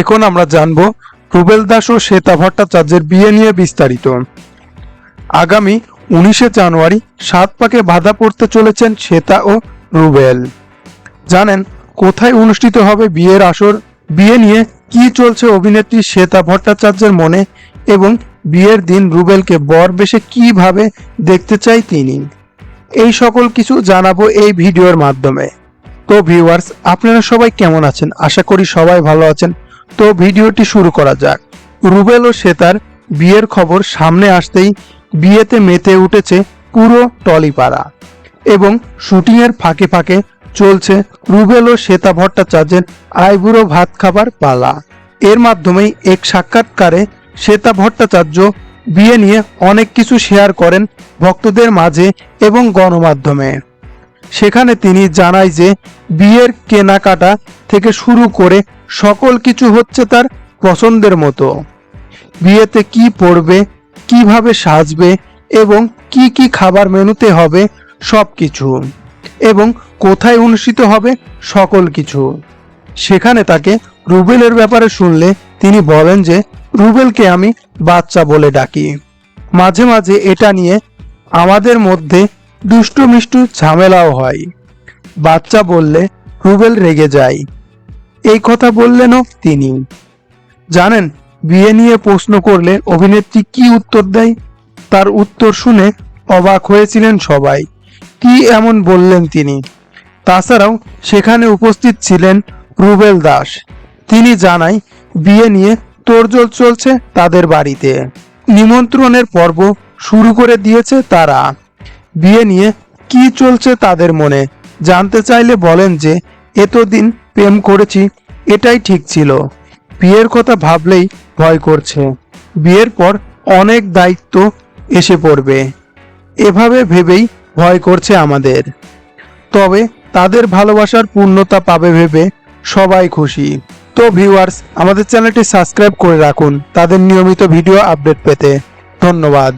এখন আমরা জানব রুবেল দাস ও শ্বেতা ভট্টাচার্যের বিয়ে নিয়ে বিস্তারিত। আগামী উনিশে জানুয়ারি সাত পাকে বাধা পড়তে চলেছেন শ্বেতা ও রুবেল। জানেন কোথায় অনুষ্ঠিত হবে বিয়ের আসর, বিয়ে নিয়ে কি চলছে অভিনেত্রী শ্বেতা ভট্টাচার্যের মনে এবং বিয়ের দিন রুবেলকে বর বেশে কীভাবে দেখতে চাই তিনি? এই সকল কিছু জানাব এই ভিডিওর মাধ্যমে। তো ভিউয়ার্স, আপনারা সবাই কেমন আছেন? আশা করি সবাই ভালো আছেন। তো ভিডিওটি শুরু করা যাক। রুবেল ও শ্বেতার বিয়ের খবর সামনে আসতেই বিয়েতে মেতে উঠেছে পুরো টলিপাড়া এবং শুটিংয়ের ফাঁকে ফাঁকে চলছে রুবেল ও শ্বেতা ভট্টাচার্যের আইবুড়ো ভাত খাবার পালা। এর মাধ্যমেই এক সাক্ষাৎকারে শ্বেতা ভট্টাচার্য বিয়ে নিয়ে অনেক কিছু শেয়ার করেন ভক্তদের মাঝে এবং গণমাধ্যমে। সেখানে তিনি জানায় যে বিয়ের কেনাকাটা থেকে শুরু করে সকল কিছু হচ্ছে তার পছন্দের মতো। বিয়েতে কি পড়বে, কীভাবে সাজবে এবং কি কি খাবার মেনুতে হবে সব কিছু এবং কোথায় অনুষ্ঠিত হবে সকল কিছু। সেখানে তাকে রুবেলের ব্যাপারে শুনলে তিনি বলেন যে, রুবেলকে আমি বাচ্চা বলে ডাকি। মাঝে মাঝে এটা নিয়ে আমাদের মধ্যে দুষ্টু মিষ্টু ঝামেলাও হয়। বাচ্চা বললে রুবেল রেগে যায়। এই কথা বললেনও তিনি। জানেন, বিয়ে নিয়ে প্রশ্ন করলে অভিনেত্রী কি উত্তর দেয়? তার উত্তর শুনে অবাক হয়েছিলেন সবাই। কি এমন বললেন তিনি? তাছাড়াও সেখানে উপস্থিত ছিলেন রুবেল দাস। তিনি জানায়, বিয়ে নিয়ে তোড়জোড় চলছে তাদের বাড়িতে। নিমন্ত্রণের পর্ব শুরু করে দিয়েছে তারা। বিয়ে নিয়ে কি চলছে তাদের মনে? জানতে চাইলে বলেন যে, এতদিন প্রেম করেছি, এটাই ঠিক ছিল। বিয়ের কথা ভাবলেই ভয় করছে। বিয়ের পর অনেক দায়িত্ব এসে পড়বে। এভাবে ভেবেই ভয় করছে আমাদের। তবে তাদের ভালোবাসার পূর্ণতা পাবে ভেবে সবাই খুশি। তো ভিউয়ার্স, আমাদের চ্যানেলটি সাবস্ক্রাইব করে রাখুন। তাদের নিয়মিত ভিডিও আপডেট পেতে। ধন্যবাদ।